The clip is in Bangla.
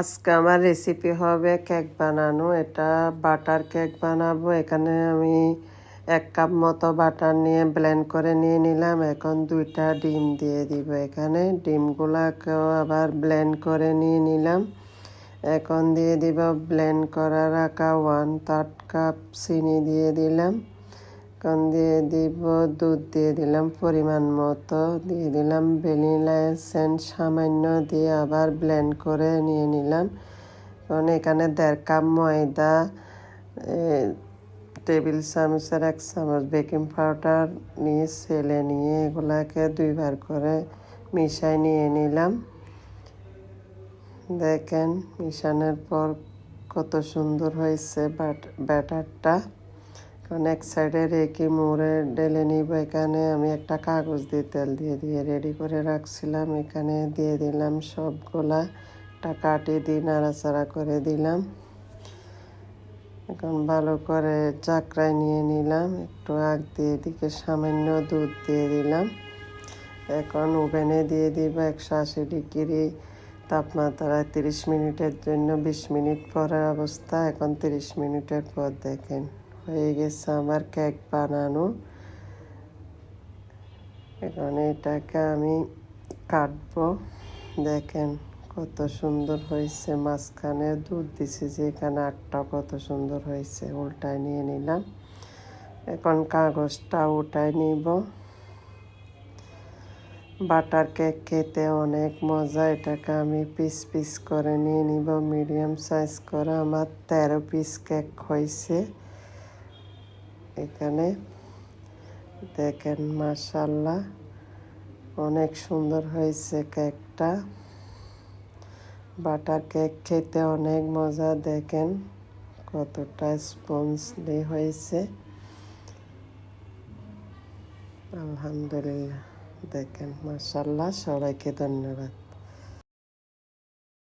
আজকে আমার রেসিপি হবে কেক বানানো। এটা বাটার কেক বানাবো। এখানে আমি এক কাপ মতো বাটার নিয়ে ব্লেন্ড করে নিয়ে নিলাম। এখন দুইটা ডিম দিয়ে দিব এখানে। ডিমগুলাকেও আবার ব্লেন্ড করে নিয়ে নিলাম। এখন দিয়ে দিব ব্লেন্ড করা রাখা ওয়ান থার্ড কাপ চিনি দিয়ে দিলাম। এখন দিয়ে দিব, দুধ দিয়ে দিলাম পরিমাণ মতো, দিয়ে দিলাম ভ্যানিলা এসেন্স, সামান্য দিয়ে আবার ব্লেন্ড করে নিয়ে নিলাম। কারণ এখানে দেড় কাপ ময়দা টেবিল চামচের এক চামচ বেকিং পাউডার নিয়ে ছেলে নিয়ে এগুলাকে দুইবার করে মিশাই নিয়ে নিলাম। দেখেন মিশানোর পর কত সুন্দর হয়েছে ব্যাটারটা। কারণ এক সাইডে রেখে মুড়ে ঢেলে নিব। এখানে আমি একটা কাগজ দিয়ে তেল দিয়ে দিয়ে রেডি করে রাখছিলাম। এখানে দিয়ে দিলাম সবগুলা। একটা কাটি দিয়ে নাড়াচাড়া করে দিলাম। এখন ভালো করে চাকরায় নিয়ে নিলাম। একটু আগ দিয়ে দিকে সামান্য দুধ দিয়ে দিলাম। এখন ওভেনে দিয়ে দিব একশো আশি ডিগ্রি তাপমাত্রায় তিরিশ মিনিটের জন্য, বিশ মিনিট পরের অবস্থা। এখন তিরিশ মিনিটের পর দেখেন। হয়ে গেছে আমার কেক বানানো। এখন এটাকে আমি কাটবো। দেখেন কত সুন্দর হয়েছে। মাঝখানে দুধ দিছি যে এখানে আটটা কত সুন্দর হয়েছে, উল্টায় নিয়ে নিলাম। এখন কাগজটা উল্টায় নিব। বাটার কেক খেতে অনেক মজা। এটাকে আমি পিস পিস করে নিয়ে নিব। মিডিয়াম সাইজ করে আমার তেরো পিস কেক হয়েছে। এখানে। দেখেন মাশাল্লাহ অনেক সুন্দর হয়েছে কেকটা। বাটার কেক খেতে অনেক মজা, দেখেন, কতটা স্পঞ্জলি হয়েছে। আলহামদুলিল্লাহ, দেখেন মাশাল্লাহ সবাইকে ধন্যবাদ।